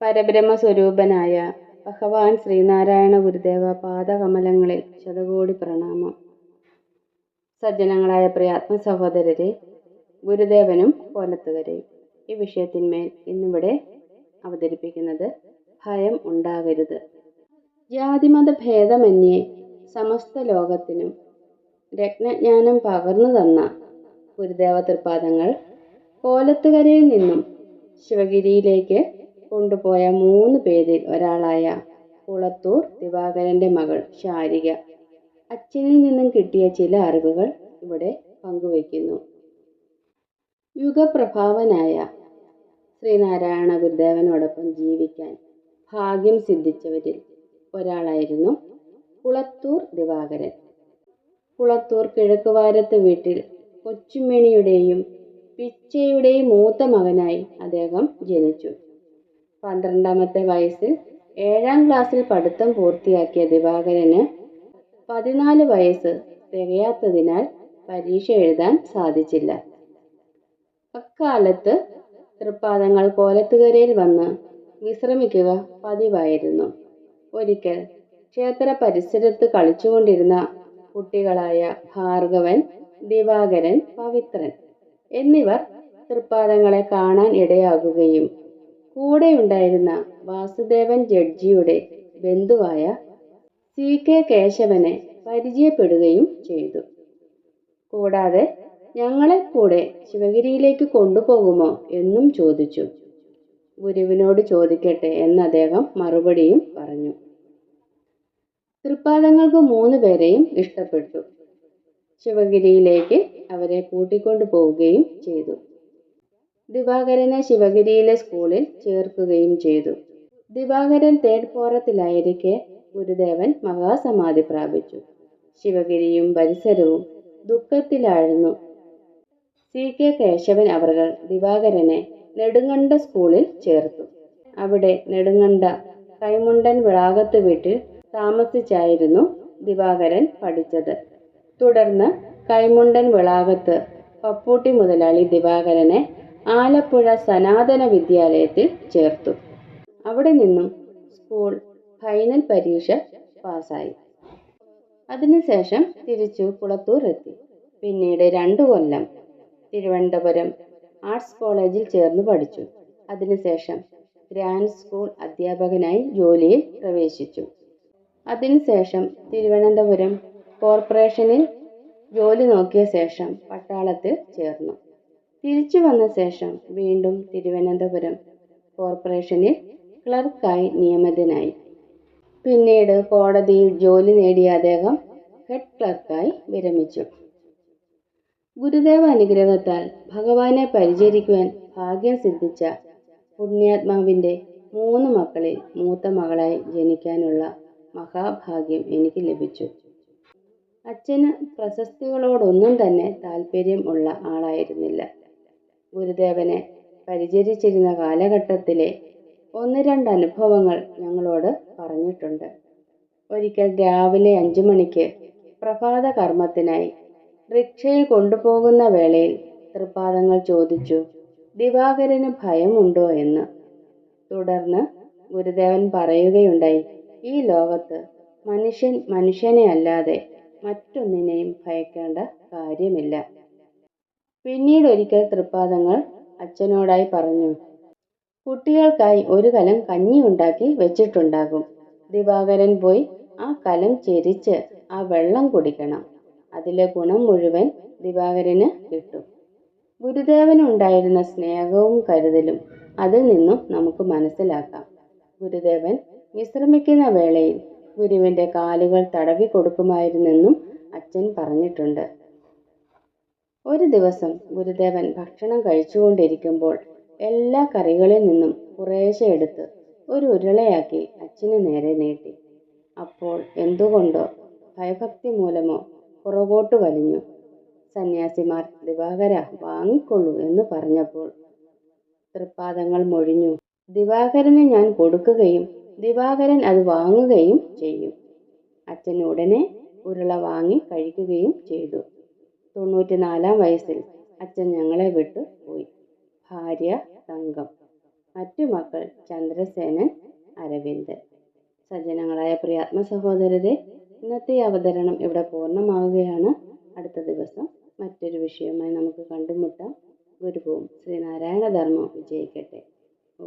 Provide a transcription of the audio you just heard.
പരബ്രഹ്മസ്വരൂപനായ ഭഗവാൻ ശ്രീനാരായണ ഗുരുദേവ പാദകമലങ്ങളിൽ ശതകോടി പ്രണാമം. സജ്ജനങ്ങളായ പ്രിയാത്മ സഹോദരരെ ഗുരുദേവനും കോലത്തുകരയും ഈ വിഷയത്തിന്മേൽ ഇന്നിവിടെ അവതരിപ്പിക്കുന്നത് ഭയം ഉണ്ടാകരുത്. ജാതിമത ഭേദമന്യേ സമസ്ത ലോകത്തിനും രത്നജ്ഞാനം പകർന്നു തന്ന ഗുരുദേവ തൃപ്പാദങ്ങൾ കോലത്തുകരയിൽ നിന്നും ശിവഗിരിയിലേക്ക് കൊണ്ടുപോയ മൂന്ന് പേരിൽ ഒരാളായ കുളത്തൂർ ദിവാകരന്റെ മകൾ ശാരിക. അച്ഛനിൽ നിന്നും കിട്ടിയ ചില അറിവുകൾ ഇവിടെ പങ്കുവയ്ക്കുന്നു. യുഗപ്രഭാവനായ ശ്രീനാരായണ ഗുരുദേവനോടൊപ്പം ജീവിക്കാൻ ഭാഗ്യം സിദ്ധിച്ചവരിൽ ഒരാളായിരുന്നു കുളത്തൂർ ദിവാകരൻ. കുളത്തൂർ കിഴക്കുവാരത്ത് വീട്ടിൽ കൊച്ചുമണിയുടെയും പിച്ചയുടെയും മൂത്ത മകനായി അദ്ദേഹം ജനിച്ചു. പന്ത്രണ്ടാമത്തെ വയസ്സിൽ ഏഴാം ക്ലാസ്സിൽ പഠിത്തം പൂർത്തിയാക്കിയ ദിവാകരന് പതിനാല് വയസ്സ് തികയാത്തതിനാൽ പരീക്ഷ എഴുതാൻ സാധിച്ചില്ല. അക്കാലത്ത് തൃപ്പാദങ്ങൾ കോലത്തുകരയിൽ വന്ന് വിശ്രമിക്കുക പതിവായിരുന്നു. ഒരിക്കൽ ക്ഷേത്ര പരിസരത്ത് കളിച്ചുകൊണ്ടിരുന്ന കുട്ടികളായ ഭാർഗവൻ ദിവാകരൻ പവിത്രൻ എന്നിവർ തൃപ്പാദങ്ങളെ കാണാൻ ഇടയാകുകയും കൂടെയുണ്ടായിരുന്ന വാസുദേവൻ ജഡ്ജിയുടെ ബന്ധുവായ സി കെ കേശവനെ പരിചയപ്പെടുകയും ചെയ്തു. കൂടാതെ ഞങ്ങളെ കൂടെ ശിവഗിരിയിലേക്ക് കൊണ്ടുപോകുമോ എന്നും ചോദിച്ചു. ഗുരുവിനോട് ചോദിക്കട്ടെ എന്ന് അദ്ദേഹം മറുപടിയും പറഞ്ഞു. തൃപ്പാദങ്ങൾക്ക് മൂന്ന് പേരെയും ഇഷ്ടപ്പെട്ടു. ശിവഗിരിയിലേക്ക് അവരെ കൂട്ടിക്കൊണ്ടു പോവുകയും ചെയ്തു. ദിവാകരനെ ശിവഗിരിയിലെ സ്കൂളിൽ ചേർക്കുകയും ചെയ്തു. ദിവാകരൻ തേർഡ് ഫോറത്തിലായിരിക്കെ ഗുരുദേവൻ മഹാസമാധി പ്രാപിച്ചു. ശിവഗിരിയും പരിസരവും ദുഃഖത്തിലായിരുന്നു സി കെ കേശവൻ അവർകൾ ദിവാകരനെ നെടുങ്കണ്ട സ്കൂളിൽ ചേർത്തു. അവിടെ നെടുങ്കണ്ട കൈമുണ്ടൻ വിളാകത്ത് വീട്ടിൽ താമസിച്ചായിരുന്നു ദിവാകരൻ പഠിച്ചത്. തുടർന്ന് കൈമുണ്ടൻ വിളാകത്ത് പപ്പൂട്ടി മുതലാളി ദിവാകരനെ ആലപ്പുഴ സനാതന വിദ്യാലയത്തിൽ ചേർത്തു. അവിടെ നിന്നും സ്കൂൾ ഫൈനൽ പരീക്ഷ പാസ്സായി. അതിനുശേഷം തിരിച്ചു കുളത്തൂർ എത്തി പിന്നീട് രണ്ടു കൊല്ലം തിരുവനന്തപുരം ആർട്സ് കോളേജിൽ ചേർന്ന് പഠിച്ചു. അതിനുശേഷം ഗ്രാൻഡ് സ്കൂൾ അധ്യാപകനായി ജോലിയിൽ പ്രവേശിച്ചു. അതിനുശേഷം തിരുവനന്തപുരം കോർപ്പറേഷനിൽ ജോലി നോക്കിയ ശേഷം പട്ടാളത്തിൽ ചേർന്നു. തിരിച്ചു വന്ന ശേഷം വീണ്ടും തിരുവനന്തപുരം കോർപ്പറേഷനിൽ ക്ലർക്കായി നിയമിതനായി. പിന്നീട് കോടതിയിൽ ജോലി നേടിയ അദ്ദേഹം ഹെഡ് ക്ലർക്കായി വിരമിച്ചു. ഗുരുദേവ അനുഗ്രഹത്താൽ ഭഗവാനെ പരിചരിക്കുവാൻ ഭാഗ്യം സിദ്ധിച്ച പുണ്യാത്മാവിന്റെ മൂന്ന് മക്കളിൽ മൂത്ത മകളായി ജനിക്കാനുള്ള മഹാഭാഗ്യം എനിക്ക് ലഭിച്ചു. അച്ഛന് പ്രശസ്തികളോടൊന്നും തന്നെ താല്പര്യം ഉള്ള ആളായിരുന്നില്ല. ഗുരുദേവനെ പരിചരിച്ചിരുന്ന കാലഘട്ടത്തിലെ ഒന്ന് രണ്ട് അനുഭവങ്ങൾ ഞങ്ങളോട് പറഞ്ഞിട്ടുണ്ട്. ഒരിക്കൽ രാവിലെ അഞ്ചു മണിക്ക് പ്രഭാത കർമ്മത്തിനായി റിക്ഷയിൽ കൊണ്ടുപോകുന്ന വേളയിൽ തൃപ്പാദങ്ങൾ ചോദിച്ചു ദിവാകരന് ഭയമുണ്ടോ എന്ന്? തുടർന്ന് ഗുരുദേവൻ പറയുകയുണ്ടായി ഈ ലോകത്ത് മനുഷ്യൻ മനുഷ്യനെ അല്ലാതെ മറ്റൊന്നിനെയും ഭയക്കേണ്ട കാര്യമില്ല. പിന്നീട് ഒരിക്കൽ തൃപ്പാദങ്ങൾ അച്ഛനോടായി പറഞ്ഞു കുട്ടികൾക്കായി ഒരു കലം കഞ്ഞി ഉണ്ടാക്കി വെച്ചിട്ടുണ്ടാകും. ദിവാകരൻ പോയി ആ കലം ചെരിച്ച് ആ വെള്ളം കുടിക്കണം. അതിലെ ഗുണം മുഴുവൻ ദിവാകരന് കിട്ടും. ഗുരുദേവനുണ്ടായിരുന്ന സ്നേഹവും കരുതലും അതിൽ നിന്നും നമുക്ക് മനസ്സിലാക്കാം. ഗുരുദേവൻ വിശ്രമിക്കുന്ന വേളയിൽ ഗുരുവിന്റെ കാലുകൾ തടവി കൊടുക്കുമായിരുന്നെന്നും അച്ഛൻ പറഞ്ഞിട്ടുണ്ട്. ഒരു ദിവസം ഗുരുദേവൻ ഭക്ഷണം കഴിച്ചുകൊണ്ടിരിക്കുമ്പോൾ എല്ലാ കറികളിൽ നിന്നും കുറേശ്ശെ എടുത്ത് ഒരു ഉരുളയാക്കി അച്ഛന് നേരെ നീട്ടി. അപ്പോൾ എന്തുകൊണ്ടോ ഭയഭക്തി മൂലമോ പുറകോട്ട് വലിഞ്ഞു. സന്യാസിമാർ ദിവാകര വാങ്ങിക്കൊള്ളൂ എന്ന് പറഞ്ഞപ്പോൾ തൃപ്പാദങ്ങൾ മൊഴിഞ്ഞു. ദിവാകരന് ഞാൻ കൊടുക്കുകയും ദിവാകരൻ അത് വാങ്ങുകയും ചെയ്യും. അച്ഛൻ ഉടനെ ഉരുള വാങ്ങി കഴിക്കുകയും ചെയ്തു. തൊണ്ണൂറ്റിനാലാം വയസ്സിൽ അച്ഛൻ ഞങ്ങളെ വിട്ടു പോയി. ഭാര്യ തങ്കം. മറ്റു മക്കൾ ചന്ദ്രസേനൻ അരവിന്ദൻ. സജ്ജനങ്ങളായ പ്രിയാത്മ സഹോദരരെ ഇന്നത്തെ അവതരണം ഇവിടെ പൂർണമാവുകയാണ്. അടുത്ത ദിവസം മറ്റൊരു വിഷയവുമായി നമുക്ക് കണ്ടുമുട്ടാം. ഗുരുവും ശ്രീനാരായണ ധർമ്മം വിജയിക്കട്ടെ. ഓ